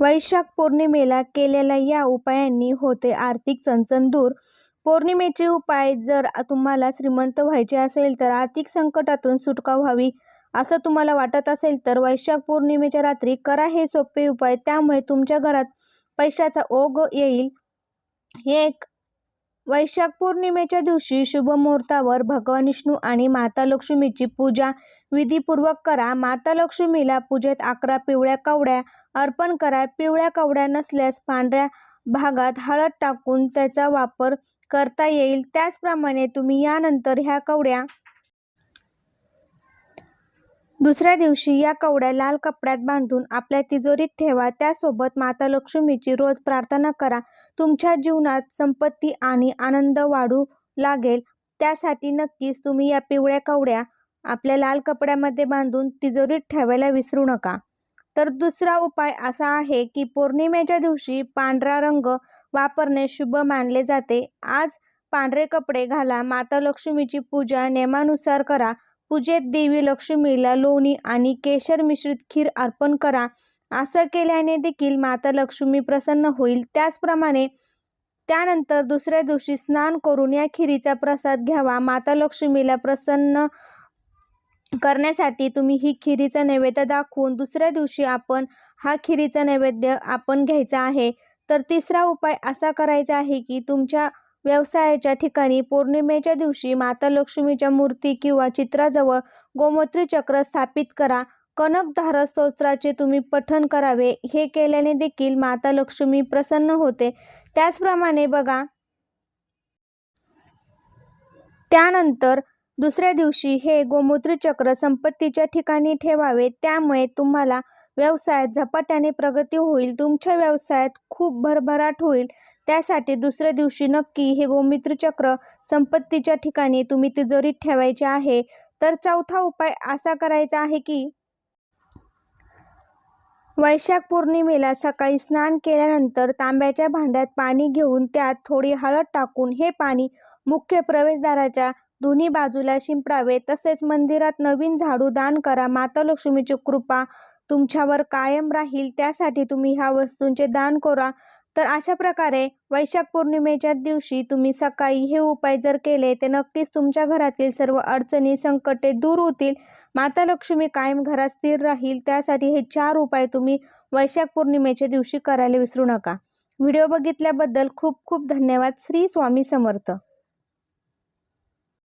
वैशाख पौर्णिमेला केलेल्या या उपायांनी होते आर्थिक चणचण दूर. पौर्णिमेचे उपाय जर तुम्हाला श्रीमंत व्हायचे असेल तर आर्थिक संकटातून सुटका व्हावी. असं तुम्हाला वाटत असेल तर वैशाख पौर्णिमेच्या रात्री करा हे सोपे उपाय. त्यामुळे तुमच्या घरात पैशाचा ओघ येईल. एक वैशाख पौर्णिमेच्या दिवशी शुभ मुहूर्तावर भगवान विष्णू आणि माता लक्ष्मीची पूजा विधीपूर्वक करा. माता लक्ष्मीला पूजेत अकरा पिवळ्या कवड्या अर्पण करा. पिवळ्या कवड्या नसल्यास पांढऱ्या भागात हळद टाकून त्याचा वापर करता येईल. त्याचप्रमाणे तुम्ही यानंतर ह्या कवड्या दुसऱ्या दिवशी या कवड्या लाल कपड्यात बांधून आपल्या तिजोरीत ठेवा. त्यासोबत माता लक्ष्मीची रोज प्रार्थना करा. तुमच्या जीवनात संपत्ती आणि आनंद वाढू लागेल. त्यासाठी नक्कीच तुम्ही या पिवळ्या कवड्या आपल्या लाल कपड्यामध्ये बांधून तिजोरीत ठेवायला विसरू नका. तर दुसरा उपाय असा आहे की पौर्णिमेच्या दिवशी पांढरा रंग वापरणे शुभ मानले जाते. आज पांढरे कपडे घाला. माता लक्ष्मीची पूजा नियमानुसार करा. पूजेत देवी लक्ष्मीला लोणी आणि केशर मिश्रित खीर अर्पण करा. असं केल्याने देखील माता लक्ष्मी प्रसन्न होईल. त्याचप्रमाणे त्यानंतर दुसऱ्या दिवशी स्नान करून या खिरीचा प्रसाद घ्यावा. माता लक्ष्मीला प्रसन्न करण्यासाठी तुम्ही ही खिरीचा नैवेद्य दाखवून दुसऱ्या दिवशी आपण हा खिरीचा नैवेद्य आपण घ्यायचा आहे. तर तिसरा उपाय असा करायचा आहे की तुमच्या व्यवसायाच्या ठिकाणी पौर्णिमेच्या दिवशी माता लक्ष्मीच्या मूर्ती किंवा चित्राजवळ गोमूत्री चक्र स्थापित करा. कनकधार स्तोत्राचे तुम्ही पठन करावे. हे केल्याने देखील माता लक्ष्मी प्रसन्न होते. त्याचप्रमाणे बघा. त्यानंतर दुसऱ्या दिवशी हे गोमूत्री चक्र संपत्तीच्या ठिकाणी ठेवावे. त्यामुळे तुम्हाला व्यवसायात झपाट्याने प्रगती होईल. तुमच्या व्यवसायात खूप भरभराट होईल. त्यासाठी दुसऱ्या दिवशी नक्की हे गोमूत्र चक्र संपत्तीच्या ठिकाणी तुम्ही तिजोरीत ठेवायचे आहे. तर चौथा उपाय असा करायचा आहे की वैशाख पौर्णिमेला सकाळी स्नान केल्यानंतर तांब्याच्या भांड्यात पाणी घेऊन त्यात थोडी हळद टाकून हे पाणी मुख्य प्रवेशद्वाराच्या दोन्ही बाजूला शिंपडावे. तसेच मंदिरात नवीन झाडू दान करा. माता लक्ष्मीची कृपा तुमच्यावर कायम राहील. त्यासाठी तुम्ही ह्या वस्तूंचे दान करा. तर अशा प्रकारे वैशाख पौर्णिमेच्या दिवशी तुम्ही सकाळी हे उपाय जर केले तर नक्कीच तुमच्या घरातील सर्व अडचणी संकटे दूर होतील. माता लक्ष्मी कायम घरात स्थिर राहील त्यासाठी हे चार उपाय तुम्ही वैशाख पौर्णिमेच्या दिवशी करायला विसरू नका. व्हिडिओ बघितल्याबद्दल खूप खूप धन्यवाद. श्री स्वामी समर्थ.